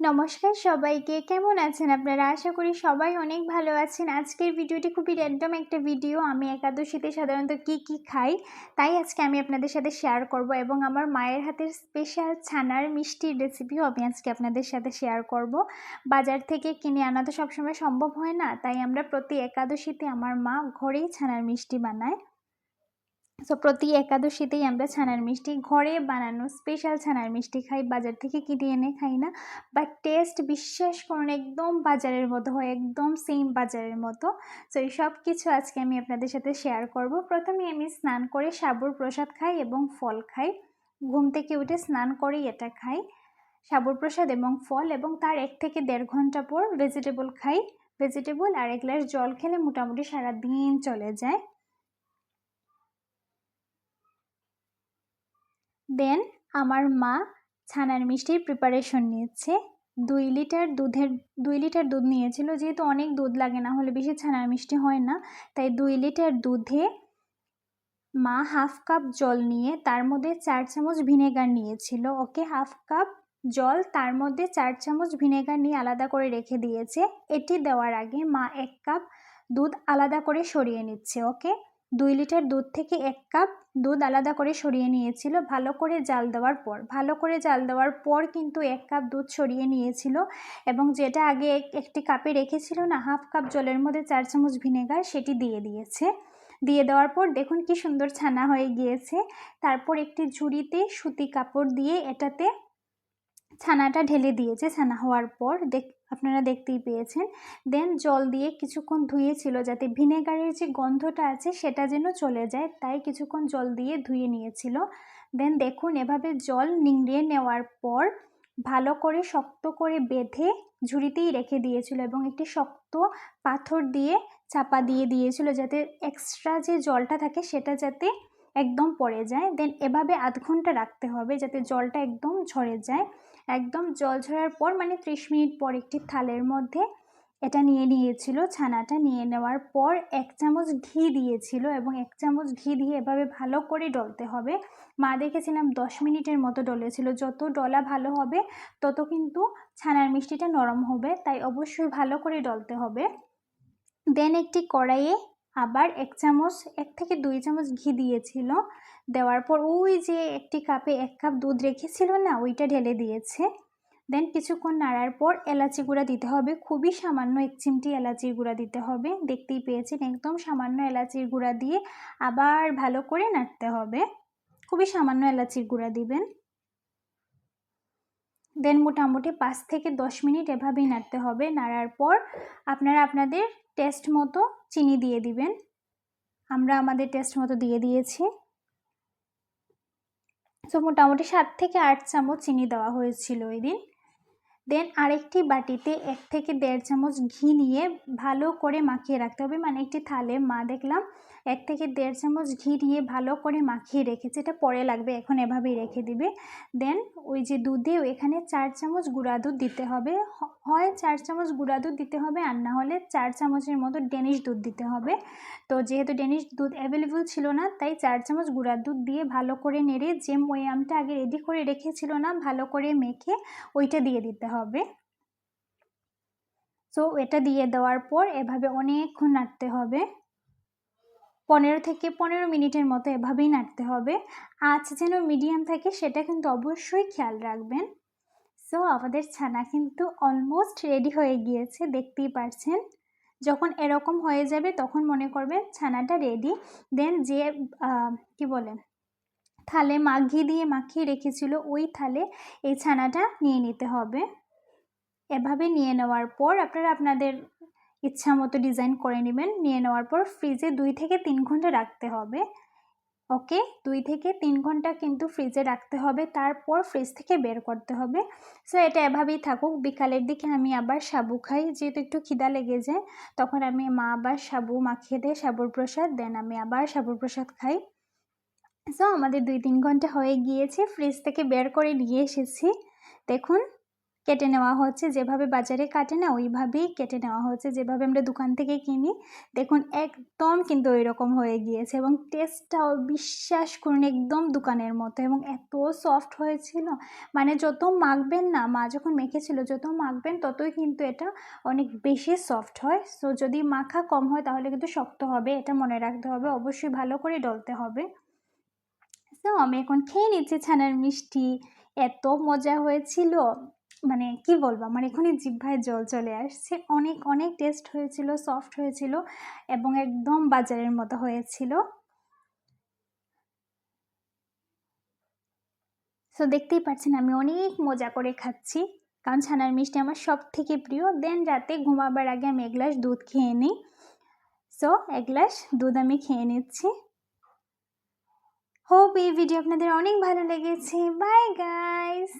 নমস্কার সবাইকে। কেমন আছেন আপনারা? আশা করি সবাই অনেক ভালো আছেন। আজকের ভিডিওটি খুবই র্যান্ডম একটা ভিডিও আমি একাদশীতে সাধারণত কি কি খাই, তাই আজকে আমি আপনাদের সাথে শেয়ার করব এবং আমার মায়ের হাতের স্পেশাল ছানার মিষ্টির রেসিপিও আমি আজকে আপনাদের সাথে শেয়ার করব। বাজার থেকে কিনে আনা তো সবসময় সম্ভব হয় না, তাই আমরা প্রতি একাদশীতে আমার মা ঘরেই ছানার মিষ্টি বানায়। সো প্রতি একাদশীতেই আমরা ছানার মিষ্টি ঘরে বানানো স্পেশাল ছানার মিষ্টি খাই, বাজার থেকে কিনে এনে খাই না। বাট টেস্ট বিশ্বাস করুন, একদম বাজারের মতো হয়, একদম সেম বাজারের মতো। সো এই সব কিছু আজকে আমি আপনাদের সাথে শেয়ার করব। প্রথমে আমি স্নান করে সাবুর প্রসাদ খাই এবং ফল খাই। ঘুম থেকে উঠে স্নান করেই এটা খাই। সাবুর প্রসাদ এবং ফল এবং তার এক থেকে দেড় ঘণ্টা পর ভেজিটেবল খাই। ভেজিটেবল আর এক গ্লাস জল খেলে মোটামুটি সারা দিন চলে যায়। দেন আমার মা ছানার মিষ্টির প্রিপারেশন নিয়েছে। দুই লিটার দুধের, দুই লিটার দুধ নিয়েছিল, যেহেতু অনেক দুধ লাগে না, হলে বেশি ছানার মিষ্টি হয় না। তাই দুই লিটার দুধে মা হাফ কাপ জল নিয়ে তার মধ্যে চার চামচ ভিনেগার নিয়েছিল। ওকে হাফ কাপ জল তার মধ্যে চার চামচ ভিনেগার নিয়ে আলাদা করে রেখে দিয়েছে। এটি দেওয়ার আগে মা এক কাপ দুধ আলাদা করে সরিয়ে নিচ্ছে, ওকে? দুই লিটার দুধ থেকে এক কাপ দুধ আলাদা করে সরিয়ে নিয়েছিল। ভালো করে জাল দেওয়ার পর, ভালো করে জাল দেওয়ার পর কিন্তু এক কাপ দুধ সরিয়ে নিয়েছিল এবং যেটা আগে একটি কাপে রেখেছিল না, হাফ কাপ জলের মধ্যে চার চামচ ভিনেগার সেটি দিয়ে দিয়েছে। দিয়ে দেওয়ার পর দেখুন কি সুন্দর ছানা হয়ে গিয়েছে। তারপর একটি ঝুড়িতে সুতি কাপড় দিয়ে এটাতে ছানাটা ঢেলে দিয়েছে। ছানা হওয়ার পর দেখ আপনারা দেখতেই পেয়েছেন। দেন জল দিয়ে কিছুক্ষণ ধুয়েছিল যাতে ভিনেগারের যে গন্ধটা আছে সেটা যেন চলে যায়, তাই কিছুক্ষণ জল দিয়ে ধুয়ে নিয়েছিল। দেন দেখুন, এভাবে জল নিংড়িয়ে নেওয়ার পর ভালো করে শক্ত করে বেঁধে ঝুড়িতেই রেখে দিয়েছিল এবং একটি শক্ত পাথর দিয়ে চাপা দিয়ে দিয়েছিল যাতে এক্সট্রা যে জলটা থাকে সেটা যাতে একদম পড়ে যায়। দেন এভাবে আধ ঘণ্টা রাখতে হবে যাতে জলটা একদম ঝরে যায়। একদম জল ঝরার পর মানে ত্রিশ মিনিট পর একটি থালের মধ্যে এটা নিয়ে নিয়েছিল। ছানাটা নিয়ে নেওয়ার পর এক চামচ ঘি দিয়েছিল এবং এক চামচ ঘি দিয়ে এভাবে ভালো করে ডলতে হবে। মা দেখেছিলাম দশ মিনিটের মতো ডলেছিল। যত ডলা ভালো হবে, তত কিন্তু ছানার মিষ্টিটা নরম হবে, তাই অবশ্যই ভালো করে ডলতে হবে। দেন একটি কড়াইয়ে আবার এক চামচ, এক থেকে দুই চামচ ঘি দিয়েছিল। দেওয়ার পর ওই যে একটি কাপে এক কাপ দুধ রেখেছিল না, ওইটা ঢেলে দিয়েছে। দেন কিছুক্ষণ নাড়ার পর এলাচি গুঁড়া দিতে হবে। খুবই সামান্য এক চিমটি এলাচির গুঁড়া দিতে হবে। দেখতেই পেয়েছেন, একদম সামান্য এলাচির গুঁড়া দিয়ে আবার ভালো করে নাড়তে হবে। খুবই সামান্য এলাচির গুঁড়া দিবেন। দেন মোটামুটি পাঁচ থেকে দশ মিনিট এভাবেই নাড়তে হবে। নাড়ার পর আপনারা আপনাদের টেস্ট মতো চিনি দিয়ে দিবেন। আমরা আমাদের টেস্ট মতো দিয়ে দিয়েছি। তো মোটামুটি সাত থেকে আট চামচ চিনি দেওয়া হয়েছিল ওই দিন দেন আরেকটি বাটিতে এক থেকে দেড় চামচ ঘি নিয়ে ভালো করে মাখিয়ে রাখতে হবে। মানে একটি থালে, মা দেখলাম এক থেকে দেড় চামচ ঘি নিয়ে ভালো করে মাখিয়ে রেখেছে, এটা পরে লাগবে, এখন এভাবেই রেখে দিবে। দেন ওই যে দুধে এখানে চার চামচ গুঁড়া দুধ দিতে হবে। হয় চার চামচ গুঁড়া দুধ দিতে হবে, আর না হলে চার চামচের মতো ডেনিশ দুধ দিতে হবে। তো যেহেতু ডেনিশ দুধ অ্যাভেলেবল ছিল না, তাই চার চামচ গুঁড়া দুধ দিয়ে ভালো করে নেড়ে, যে ময়ামটা আগে রেডি করে রেখেছিল না, ভালো করে মেখে ওইটা দিয়ে দিতে হবে। তো এটা দিয়ে দেওয়ার পর এভাবে অনেকক্ষণ নাড়তে হবে। পনেরো থেকে পনেরো মিনিটের মতো এভাবেই নাড়তে হবে। আঁচ যেন মিডিয়াম থাকে সেটা কিন্তু অবশ্যই খেয়াল রাখবেন। সো আমাদের ছানা কিন্তু অলমোস্ট রেডি হয়ে গিয়েছে, দেখতেই পারছেন। যখন এরকম হয়ে যাবে তখন মনে করবেন ছানাটা রেডি দেন যে কি বলে, থালে মাঘি দিয়ে মাখিয়ে রেখেছিল, ওই থালে এই ছানাটা নিয়ে নিতে হবে। এভাবে নিয়ে নেওয়ার পর আপনারা আপনাদের ইচ্ছা মতো ডিজাইন করে নেবেন। নিয়ে নেওয়ার পর ফ্রিজে দুই থেকে তিন ঘণ্টা রাখতে হবে। ওকে? দুই থেকে তিন ঘণ্টা কিন্তু ফ্রিজে রাখতে হবে। তারপর ফ্রিজ থেকে বের করতে হবে। সো, এটা এভাবেই থাকুক। বিকালের দিকে আমি আবার সাবু খাই। যেহেতু একটু খিদা লেগে যায়, তখন আমি মা আবার সাবু মাখিয়ে দেয়, সাবুর প্রসাদ। দেন আমি আবার সাবুর প্রসাদ খাই। সো, আমাদের দুই তিন ঘণ্টা হয়ে গিয়েছে। ফ্রিজ থেকে বের করে নিয়ে এসেছি। দেখুন কেটে নেওয়া হচ্ছে, যেভাবে বাজারে কাটে না, ওইভাবেই কেটে নেওয়া হচ্ছে, যেভাবে আমরা দোকান থেকে কিনি। দেখুন, একদম কিন্তু ওই রকম হয়ে গিয়েছে এবং টেস্টটাও বিশ্বাস করুন, একদম দোকানের মতো এবং এত সফট হয়েছিল। মানে যত মাখবেন না, মা যখন মেখেছিল, যত মাখবেন, ততই কিন্তু এটা অনেক বেশি সফট হয়। সো যদি মাখা কম হয়, তাহলে কিন্তু শক্ত হবে, এটা মনে রাখতে হবে, অবশ্যই ভালো করে ডলতে হবে। সো আমি এখন খেয়ে নিচ্ছি ছানার মিষ্টি, এত মজা হয়েছিল। মানে কি বলব? আমার এখনই জিহ্বায় জল চলে আসছে। অনেক অনেক টেস্ট হয়েছিল সফট হয়েছিল এবং একদম বাজারের মতো হয়েছিল। সো দেখতেই পাচ্ছেন আমি অনেক মজা করে খাচ্ছি। কারণ ছানার মিষ্টি আমার সব থেকে প্রিয়। দেন রাতে ঘুমাবার আগে আমি এক গ্লাস দুধ খেয়ে নিই। সো এক গ্লাস দুধ আমি খেয়ে নিচ্ছি। হোপ এই ভিডিও আপনাদের অনেক ভালো লেগেছে। Bye guys